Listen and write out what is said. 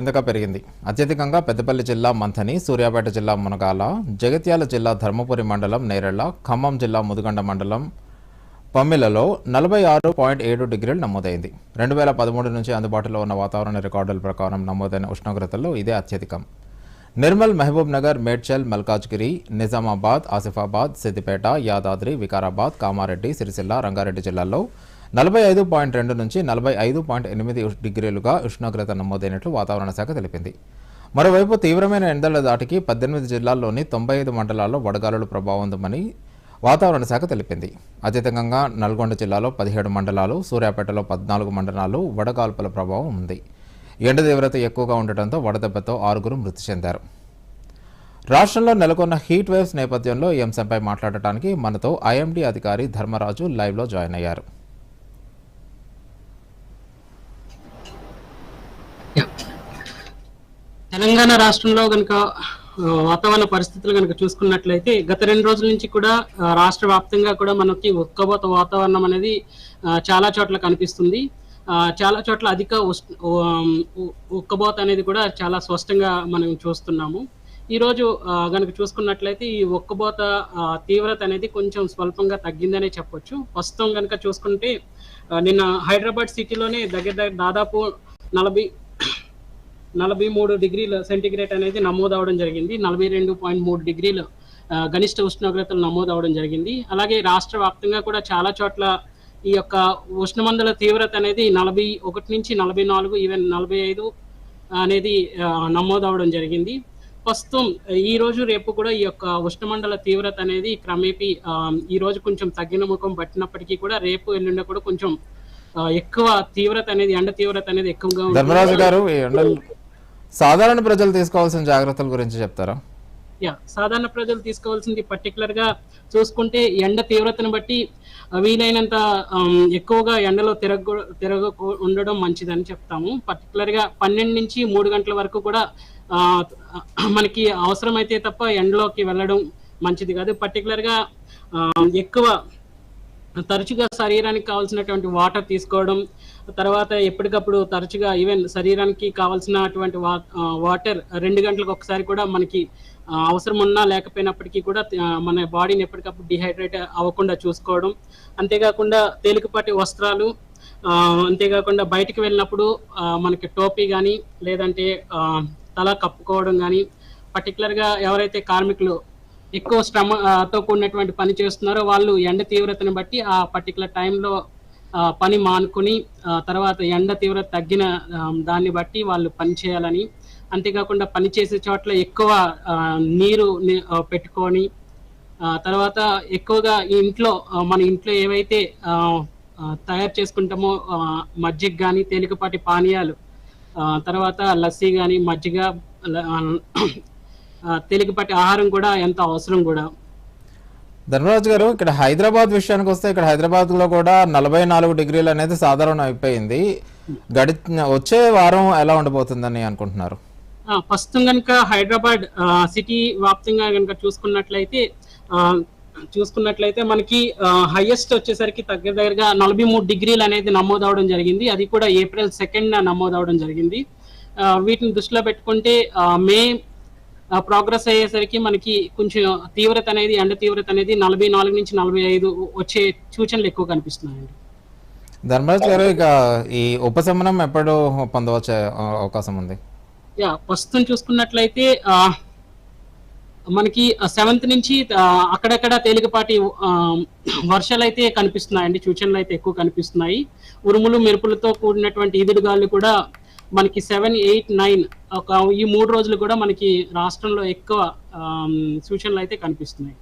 మరింతగా పెరిగింది. అత్యధికంగా పెద్దపల్లి జిల్లా మంథని సూర్యాపేట జిల్లా మునగాల జగిత్యాల జిల్లా ధర్మపురి మండలం నేరెళ్ళ ఖమ్మం జిల్లా ముదుగండ మండలం పమ్మిలలో నలభై ఆరు పాయింట్ ఏడు డిగ్రీలు నమోదైంది. రెండు వేల పదమూడు నుంచి అందుబాటులో ఉన్న వాతావరణ రికార్డుల ప్రకారం నమోదైన ఉష్ణోగ్రతల్లో ఇదే అత్యధికం. నిర్మల్ మహబూబ్ నగర్ మేడ్చల్ మల్కాజ్గిరి నిజామాబాద్ ఆసిఫాబాద్ సిద్దిపేట యాదాద్రి వికారాబాద్ కామారెడ్డి సిరిసిల్ల రంగారెడ్డి జిల్లాల్లో నలభై ఐదు పాయింట్ రెండు నుంచి నలభై ఐదు పాయింట్ ఎనిమిది డిగ్రీలుగా ఉష్ణోగ్రత నమోదైనట్లు వాతావరణ శాఖ తెలిపింది. మరోవైపు తీవ్రమైన ఎండల దాటికి పద్దెనిమిది జిల్లాల్లోని తొంభై ఐదు మండలాల్లో వడగాలులు ప్రభావం ఉందని వాతావరణ శాఖ తెలిపింది. అత్యధికంగా నల్గొండ జిల్లాలో పదిహేడు మండలాలు సూర్యాపేటలో పద్నాలుగు మండలాలు వడగాల్పుల ప్రభావం ఉంది. ఎండ తీవ్రత ఎక్కువగా ఉండటంతో వడదెబ్బతో ఆరుగురు మృతి చెందారు. రాష్ట్రంలో నెలకొన్న హీట్ వేవ్స్ నేపథ్యంలో ఈ అంశంపై మాట్లాడటానికి మనతో ఐఎండీ అధికారి ధర్మరాజు లైవ్లో జాయిన్ అయ్యారు. తెలంగాణ రాష్ట్రంలో కనుక వాతావరణ పరిస్థితులు కనుక చూసుకున్నట్లయితే గత రెండు రోజుల నుంచి కూడా రాష్ట్ర వ్యాప్తంగా కూడా మనకి ఉక్కబోత వాతావరణం అనేది చాలా చోట్ల కనిపిస్తుంది. చాలా చోట్ల అధిక ఉష్- ఉక్కబోత అనేది కూడా చాలా స్పష్టంగా మనం చూస్తున్నాము. ఈరోజు కనుక చూసుకున్నట్లయితే ఈ ఉక్కబోత తీవ్రత అనేది కొంచెం స్వల్పంగా తగ్గిందనే చెప్పొచ్చు. ప్రస్తుతం కనుక చూసుకుంటే నిన్న హైదరాబాద్ సిటీలోనే దగ్గర దగ్గర దాదాపు నలభై నలభై మూడు డిగ్రీల సెంటిగ్రేట్ అనేది నమోదవడం జరిగింది. నలభై రెండు పాయింట్ మూడు డిగ్రీలు ఆ, ఉష్ణోగ్రతలు ఉష్ణోగ్రతలు నమోదవడం జరిగింది. అలాగే రాష్ట్ర వ్యాప్తంగా కూడా చాలా చోట్ల ఈ యొక్క ఉష్ణమండల తీవ్రత అనేది నలభై ఒకటి నుంచి నలభై నాలుగు ఈవెన్ నలభై ఐదు అనేది నమోదు నమోదవడం జరిగింది. ప్రస్తుతం ఈ రోజు రేపు కూడా ఈ యొక్క ఉష్ణమండల తీవ్రత అనేది క్రమేపీ ఈ రోజు కొంచెం తగ్గిన ముఖం పట్టినప్పటికీ కూడా రేపు ఎల్లుండి కూడా కొంచెం ఎక్కువ తీవ్రత అనేది ఎండ తీవ్రత అనేది ఎక్కువగా ధర్మరాజు గారు సాధారణ ప్రజలు తీసుకోవాల్సిన జాగ్రత్తల గురించి చెప్తారా? యా సాధారణ ప్రజలు తీసుకోవాల్సింది పర్టికులర్గా చూసుకుంటే ఎండ తీవ్రతను బట్టి వీలైనంత ఎక్కువగా ఎండలో తిరగ తిరగ ఉండడం మంచిదని చెప్తాము. పర్టికులర్గా పన్నెండు నుంచి మూడు గంటల వరకు కూడా మనకి అవసరమైతే తప్ప ఎండలోకి వెళ్ళడం మంచిది కాదు. పర్టికులర్గా ఎక్కువ తరచుగా శరీరానికి కావాల్సినటువంటి వాటర్ తీసుకోవడం తర్వాత ఎప్పటికప్పుడు తరచుగా ఈవెన్ శరీరానికి కావాల్సినటువంటి వా- వాటర్ రెండు గంటలకు ఒకసారి కూడా మనకి అవసరం ఉన్నా లేకపోయినప్పటికీ కూడా మన బాడీని ఎప్పటికప్పుడు డిహైడ్రేట్ అవ్వకుండా చూసుకోవడం. అంతేకాకుండా తేలికపాటి వస్త్రాలు అంతేకాకుండా బయటికి వెళ్ళినప్పుడు మనకి టోపీ కానీ లేదంటే తల కప్పుకోవడం కానీ పర్టికులర్గా ఎవరైతే కార్మికులు ఎక్కువ శ్రమతో కూడినటువంటి పని చేస్తున్నారో వాళ్ళు ఎండ తీవ్రతను బట్టి ఆ పర్టికులర్ టైంలో పని మానుకొని తర్వాత ఎండ తీవ్రత తగ్గిన దాన్ని బట్టి వాళ్ళు పని చేయాలని అంతేకాకుండా పని చేసే చోట్ల ఎక్కువ నీరు పెట్టుకొని తర్వాత ఎక్కువగా ఇంట్లో మన ఇంట్లో ఏవైతే తయారు చేసుకుంటామో మజ్జిగ కానీ తేలికపాటి పానీయాలు తర్వాత లస్సీ కానీ మజ్జిగ తేలికపాటి ఆహారం కూడా ఎంత అవసరం కూడా. ధర్మరాజు గారు ఇక్కడ హైదరాబాద్ విషయానికి వస్తే ఇక్కడ హైదరాబాద్లో కూడా నలభై నాలుగు డిగ్రీలు అనేది సాధారణం అయిపోయింది. గడి వచ్చే వారం ఎలా ఉండబోతుందని అనుకుంటున్నారు? ప్రస్తుతం కనుక హైదరాబాద్ సిటీ వ్యాప్తంగా కనుక చూసుకున్నట్లయితే చూసుకున్నట్లయితే మనకి హైయెస్ట్ వచ్చేసరికి దగ్గర దగ్గరగా నలభై మూడు డిగ్రీలు అనేది నమోదవడం జరిగింది. అది కూడా ఏప్రిల్ సెకండ్ నమోదవడం జరిగింది. వీటిని దృష్టిలో పెట్టుకుంటే మే ప్రోగ్రెస్ అయ్యేసరికి మనకి కొంచెం తీవ్రత అనేది ఎండ తీవ్రత అనేది నలభై నాలుగు నుంచి నలభై ఐదు వచ్చే సూచనలు ఎక్కువ కనిపిస్తున్నాయండి. ధర్మరాజు గారు ఇక ఈ ఉపశమనం ఎప్పుడు పొందవచ్చే అవకాశం ఉంది? యా ప్రస్తుతం చూసుకున్నట్లయితే మనకి సెవెంత్ నుంచి అక్కడక్కడ తేలికపాటి వర్షాలు అయితే కనిపిస్తున్నాయండి సూచనలు అయితే ఎక్కువ కనిపిస్తున్నాయి. ఉరుములు మెరుపులతో కూడినటువంటి ఈదురుగాలు కూడా మనకి సెవెన్ ఎయిట్ నైన్ ఒక ఈ మూడు రోజులు కూడా మనకి రాష్ట్రంలో ఎక్కువ సూచనలు అయితే కనిపిస్తున్నాయి.